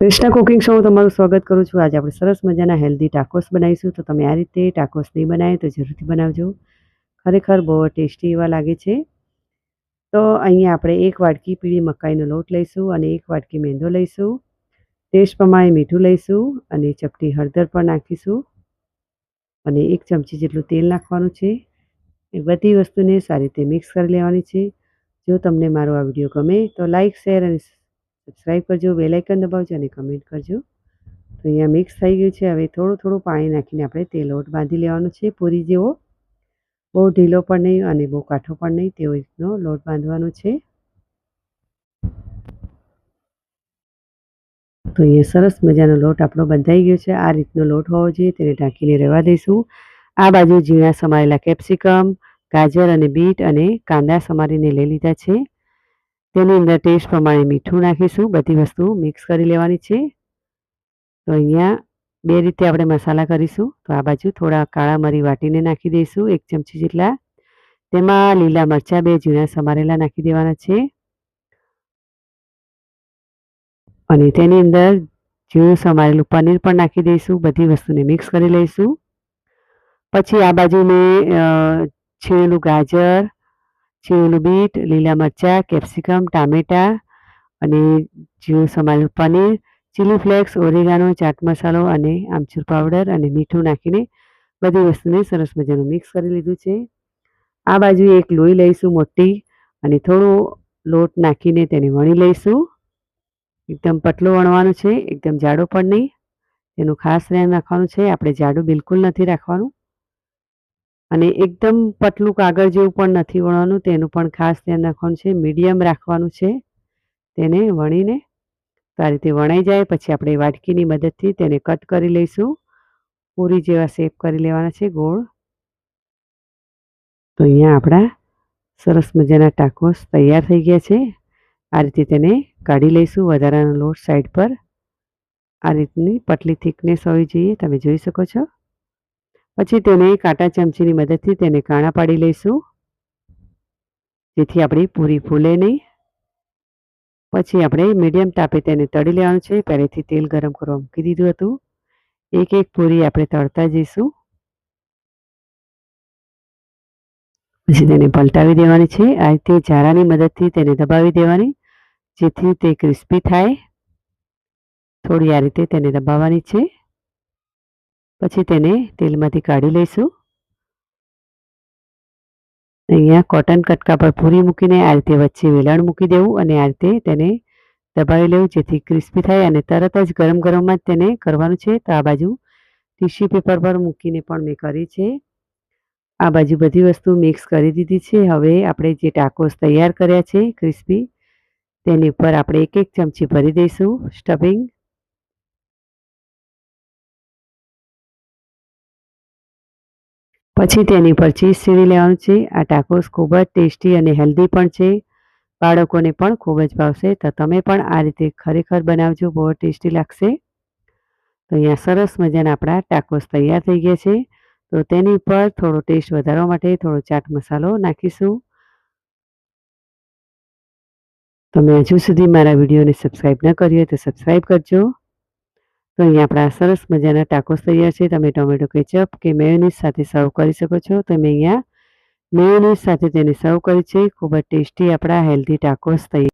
Krishna cooking શોમાં તમારું સ્વાગત કરું છું. આજે આપણે સરસ મજાના હેલ્ધી ટાકોસ બનાવીશું. તો તમે આ રીતે ટાકોસ નહીં બનાવે તો જરૂરથી બનાવજો. ખરેખર બહુ ટેસ્ટી એવા લાગે છે. તો અહીંયા આપણે એક વાટકી પીળી મકાઈનો લોટ લઈશું અને એક વાટકી મેંદો લઈશું. ટેસ્ટ પ્રમાણે મીઠું લઈશું અને ચપટી હળદર પણ નાખીશું. અને એક ચમચી જેટલું તેલ નાખવાનું છે. એ બધી વસ્તુને સારી રીતે મિક્સ કરી લેવાની છે. જો તમને મારો આ વીડિયો ગમે તો લાઇક શેર અને સબસ્ક્રાઈબ કરજો બેલાઇકન દબાવજો અને કમેન્ટ કરજો. તો અહીંયા મિક્સ થઈ ગયું છે. હવે થોડું થોડું પાણી નાખીને આપણે તે લોટ બાંધી લેવાનો છે. પૂરી જેવો. બહુ ઢીલો પણ નહીં અને બહુ કાઠો પણ નહીં તેવો રીતનો લોટ બાંધવાનો છે. તો અહીંયા સરસ મજાનો લોટ આપણો બંધાઈ ગયો છે. આ રીતનો લોટ હોવો જોઈએ. તેને ઢાંકીને રહેવા દઈશું. આ બાજુ ઝીણા સમારેલા કેપ્સિકમ ગાજર અને બીટ અને કાંદા સમારીને લઈ લીધા છે. તેની અંદર ટેસ્ટ પ્રમાણે મીઠું નાખીશું. બધી વસ્તુ મિક્સ કરી લેવાની છે. તો અહીંયા બે રીતે આપણે મસાલા કરીશું. તો આ બાજુ થોડા કાળા મરી વાટીને નાખી દઈશું, એક ચમચી જેટલા. તેમાં લીલા મરચાં બે ઝીણા સમારેલા નાખી દેવાના છે. અને તેની અંદર ઝીણું સમારેલું પનીર પણ નાખી દઈશું. બધી વસ્તુને મિક્સ કરી લઈશું. પછી આ બાજુ મેં છીણેલું ગાજર છીણેલું બીટ, લીલા મરચાં, કેપ્સિકમ, ટામેટાં અને જીરું સમાયેલું paneer chilli flakes oregano, chaat મસાલો અને આમચૂર પાવડર અને મીઠું નાખીને બધી વસ્તુને સરસ મજાનું મિક્સ કરી લીધું છે. આ બાજુ એક લોહી લઈશું મોટી અને થોડો લોટ નાખીને તેને વણી લઈશું. એકદમ પતલું વણવાનો છે, એકદમ જાડો પણ નહીં. તેનું ખાસ ધ્યાન રાખવાનું છે, આપણે જાડું બિલકુલ નથી રાખવાનું. અને એકદમ પતલું કાગળ જેવું પણ નથી વણવાનું, તેનું પણ ખાસ ધ્યાન રાખવાનું છે, મીડિયમ રાખવાનું છે, તેને વણીને તો આ રીતે વણાઈ જાય, પછી આપણે વાટકીની મદદથી તેને કટ કરી લઈશું. પૂરી જેવા શેપ કરી લેવાના છે, ગોળ. તો અહીંયા આપણા સરસ મજાના ટાકોસ તૈયાર થઈ ગયા છે. આ રીતે તેને કાઢી લઈશું વધારાનો લોટ સાઈડ પર. આ રીતની પતલી થિકનેસ હોવી જોઈએ, તમે જોઈ શકો છો. પછી તેને કાંટા ચમચીની મદદથી તેને કાણા પાડી લઈશું. જેથી આપણી પૂરી ફૂલે નહીં. પછી આપણે મીડિયમ તાપે તેને તળી લેવાનું છે. પહેલેથી તેલ ગરમ કરવા મૂકી દીધું હતું. એક એક પૂરી આપણે તળતા જઈશું. પછી તેને પલટાવી દેવાની છે. આ રીતે ઝારાની મદદથી તેને દબાવી દેવાની, જેથી તે ક્રિસ્પી થાય. થોડી આ રીતે તેને દબાવવાની છે. પછી તેને તેલમાંથી કાઢી લઈશું. અહીંયા કોટન કટકા પર પૂરી મૂકીને આ રીતે વચ્ચે વેલણ મૂકી દેવું અને આ રીતે તેને દબાવી લેવું, જેથી ક્રિસ્પી થાય અને તરત જ ગરમ ગરમમાં જ તેને કરવાનું છે. તો આ બાજુ ટીશ્યુ પેપર પર મૂકીને પણ મેં કરી છે. આ બાજુ બધી વસ્તુ મિક્સ કરી દીધી છે. હવે આપણે જે ટાકોસ તૈયાર કર્યા છે ક્રિસ્પી તેની ઉપર આપણે એક એક ચમચી ભરી દઈશું. સ્ટફિંગ પછી તેની પર ચીઝ સીવી લેવાનું છે. આ ટાકોસ ખૂબ જ ટેસ્ટી અને હેલ્ધી પણ છે. બાળકોને પણ ખૂબ જ ભાવશે. તો તમે પણ આ રીતે ખરેખર બનાવજો. બહુ ટેસ્ટી લાગશે. તો અહીંયા સરસ મજાના આપણા ટાકોસ તૈયાર થઈ ગયા છે. તો તેની પર થોડો ટેસ્ટ વધારવા માટે થોડો ચાટ મસાલો નાખીશું. તમે હજુ સુધી મારા વિડીયોને સબસ્ક્રાઈબ ન કર્યો હોય તો સબસ્ક્રાઈબ કરજો. તો અહીંયા આપણા સરસ મજાના ટાકોસ તૈયાર છે. તમે ટોમેટો કેચઅપ કે મેયોનીઝ સાથે સર્વ કરી શકો છો. તમે અહીંયા મેયોનીઝ સાથે તેને સર્વ કરી છે. ખૂબ જ ટેસ્ટી આપણા હેલ્ધી ટાકોસ તૈયાર